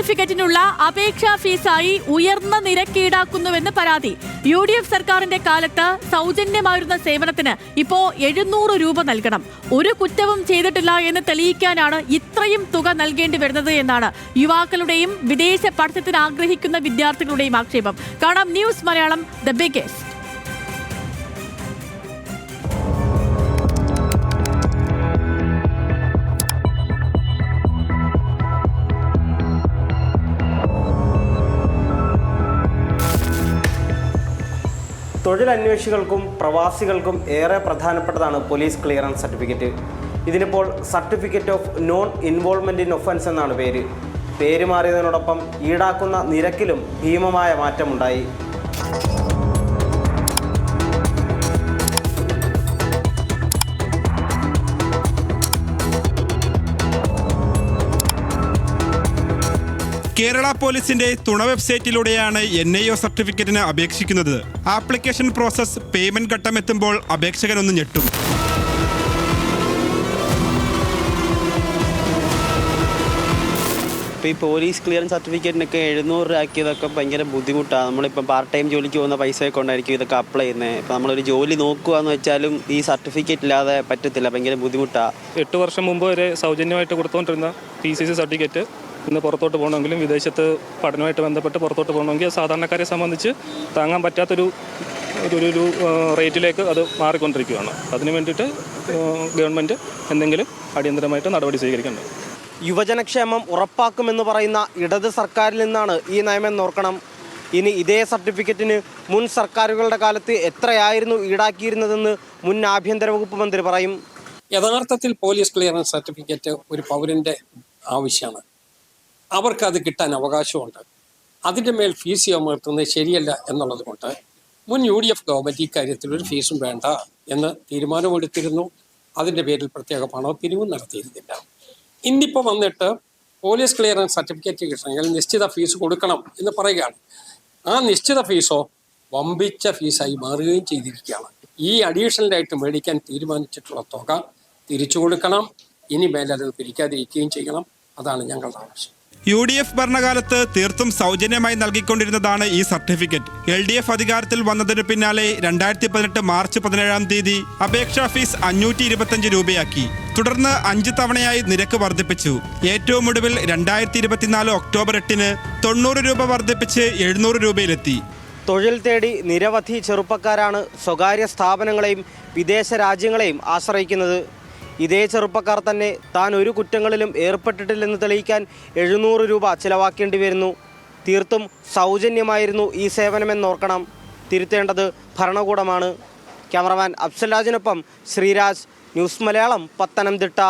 സർട്ടിഫിക്കറ്റിനുള്ള അപേക്ഷാ ഫീസായി ഉയർന്ന നിരക്ക് ഈടാക്കുന്നുവെന്ന് പരാതി. യു ഡി എഫ് സർക്കാരിന്റെ കാലത്ത് സൗജന്യമായിരുന്ന സേവനത്തിന് ഇപ്പോ എഴുന്നൂറ് രൂപ നൽകണം. ഒരു കുറ്റവും ചെയ്തിട്ടില്ല എന്ന് തെളിയിക്കാനാണ് ഇത്രയും തുക നൽകേണ്ടി വരുന്നത് എന്നാണ് യുവാക്കളുടെയും വിദേശ പഠനത്തിന് ആഗ്രഹിക്കുന്ന വിദ്യാർത്ഥികളുടെയും ആക്ഷേപം. കാണാം ന്യൂസ് മലയാളം ദ ബിഗസ്റ്റ്. തൊഴിലന്വേഷികൾക്കും പ്രവാസികൾക്കും ഏറെ പ്രധാനപ്പെട്ടതാണ് പോലീസ് ക്ലിയറൻസ് സർട്ടിഫിക്കറ്റ് ഇതിനിപ്പോൾ certificate of non involvement in offence എന്നാണ് പേര്. പേര് മാറിയതിനോടൊപ്പം ഈടാക്കുന്ന നിരക്കിലും ഭീമമായ മാറ്റമുണ്ടായി. കേരള പോലീസിന്റെ തുണ വെബ്സൈറ്റിലൂടെയാണ് എൻ ഐ ഒ സർട്ടിഫിക്കറ്റിന് അപേക്ഷിക്കുന്നത്. ആപ്ലിക്കേഷൻ പ്രോസസ് പേയ്മെന്റ് ഘട്ടം എത്തുമ്പോൾ അപേക്ഷകനൊന്ന് ഞെട്ടും. ഇപ്പോൾ ഈ പോലീസ് ക്ലിയറൻസ് സർട്ടിഫിക്കറ്റിനൊക്കെ എഴുന്നൂറ് രൂപയാക്കിയതൊക്കെ ഭയങ്കര ബുദ്ധിമുട്ടാണ്. നമ്മളിപ്പം പാർട്ട് ടൈം ജോലിക്ക് പോകുന്ന പൈസയൊക്കെ കൊണ്ടായിരിക്കും ഇതൊക്കെ അപ്ലൈ ചെയ്യുന്നത് ഇപ്പോൾ നമ്മളൊരു ജോലി നോക്കുകയെന്ന് വെച്ചാലും ഈ സർട്ടിഫിക്കറ്റ് ഇല്ലാതെ പറ്റത്തില്ല. ഭയങ്കര ബുദ്ധിമുട്ടാണ് എട്ട് വർഷം മുമ്പ് വരെ സൗജന്യമായിട്ട് കൊടുത്തുകൊണ്ടിരുന്ന പി സി സി സർട്ടിഫിക്കറ്റ് ഇന്ന് പുറത്തോട്ട് പോകണമെങ്കിലും വിദേശത്ത് പഠനമായിട്ട് ബന്ധപ്പെട്ട് പുറത്തോട്ട് പോകണമെങ്കിൽ സാധാരണക്കാരെ സംബന്ധിച്ച് താങ്ങാൻ പറ്റാത്തൊരു ഒരു ഒരു- ഒരു റേറ്റിലേക്ക് അത് മാറിക്കൊണ്ടിരിക്കുകയാണ്. അതിന് വേണ്ടിയിട്ട് ഗവൺമെന്റ് എന്തെങ്കിലും അടിയന്തരമായിട്ട് നടപടി സ്വീകരിക്കേണ്ടത്. യുവജനക്ഷേമം ഉറപ്പാക്കുമെന്ന് പറയുന്ന ഇടത് സർക്കാരിൽ നിന്നാണ് ഈ നയമെന്ന് ഓർക്കണം. ഇനി ഇതേ സർട്ടിഫിക്കറ്റിന് മുൻ സർക്കാരുകളുടെ കാലത്ത് എത്രയായിരുന്നു ഈടാക്കിയിരുന്നതെന്ന് മുൻ ആഭ്യന്തര വകുപ്പ് മന്ത്രി പറയും. യഥാർത്ഥത്തിൽ പോലീസ് ക്ലിയറൻസ് സർട്ടിഫിക്കറ്റ് ഒരു പൗരന്റെ ആവശ്യമാണ്. അവർക്കത് കിട്ടാൻ അവകാശമുണ്ട്. അതിന്റെ മേൽ ഫീസ് ചുമർത്തുന്നത് ശരിയല്ല എന്നുള്ളത് കൊണ്ട് മുൻ യു ഡി എഫ് ഗവൺമെന്റ് ഇക്കാര്യത്തിൽ ഒരു ഫീസും വേണ്ട എന്ന് തീരുമാനമെടുത്തിരുന്നു. അതിന്റെ പേരിൽ പ്രത്യേക പണപ്പിരിവും നടത്തിയിരുന്നില്ല. ഇന്നിപ്പോൾ വന്നിട്ട് പോലീസ് ക്ലിയറൻസ് സർട്ടിഫിക്കറ്റ് കിട്ടണമെങ്കിൽ നിശ്ചിത ഫീസ് കൊടുക്കണം എന്ന് പറയുകയാണ്. ആ നിശ്ചിത ഫീസോ വമ്പിച്ച ഫീസായി മാറുകയും ചെയ്തിരിക്കുകയാണ്. ഈ അഡീഷണൽ ആയിട്ട് മേടിക്കാൻ തീരുമാനിച്ചിട്ടുള്ള തുക തിരിച്ചു കൊടുക്കണം. ഇനി മേലത് പിരിക്കാതിരിക്കുകയും ചെയ്യണം. അതാണ് ഞങ്ങളുടെ ആവശ്യം. യു ഡി എഫ് ഭരണകാലത്ത് തീർത്തും സൗജന്യമായി നൽകിക്കൊണ്ടിരുന്നതാണ് ഈ സർട്ടിഫിക്കറ്റ്. എൽ ഡി എഫ് അധികാരത്തിൽ വന്നതിന് പിന്നാലെ രണ്ടായിരത്തി പതിനെട്ട് മാർച്ച് പതിനേഴാം തീയതി അപേക്ഷാ ഫീസ് അഞ്ഞൂറ്റി ഇരുപത്തഞ്ച് രൂപയാക്കി. തുടർന്ന് അഞ്ച് തവണയായി നിരക്ക് വർദ്ധിപ്പിച്ചു. ഏറ്റവും ഒടുവിൽ രണ്ടായിരത്തി ഇരുപത്തിനാല് ഒക്ടോബർ എട്ടിന് തൊണ്ണൂറ് രൂപ വർദ്ധിപ്പിച്ച് എഴുന്നൂറ് രൂപയിലെത്തി. തൊഴിൽ തേടി നിരവധി ചെറുപ്പക്കാരാണ് സ്വകാര്യ സ്ഥാപനങ്ങളെയും വിദേശ രാജ്യങ്ങളെയും ആശ്രയിക്കുന്നത്. ഇതേ ചെറുപ്പക്കാർ തന്നെ താൻ ഒരു കുറ്റങ്ങളിലും ഏർപ്പെട്ടിട്ടില്ലെന്ന് തെളിയിക്കാൻ എഴുന്നൂറ് രൂപ ചിലവാക്കേണ്ടി വരുന്നു. തീർത്തും സൗജന്യമായിരുന്നു ഈ സേവനമെന്നോർക്കണം. തിരുത്തേണ്ടത് ഭരണകൂടമാണ്. ക്യാമറമാൻ അഫ്സലാജിനൊപ്പം ശ്രീരാജ് ന്യൂസ് മലയാളം പത്തനംതിട്ട.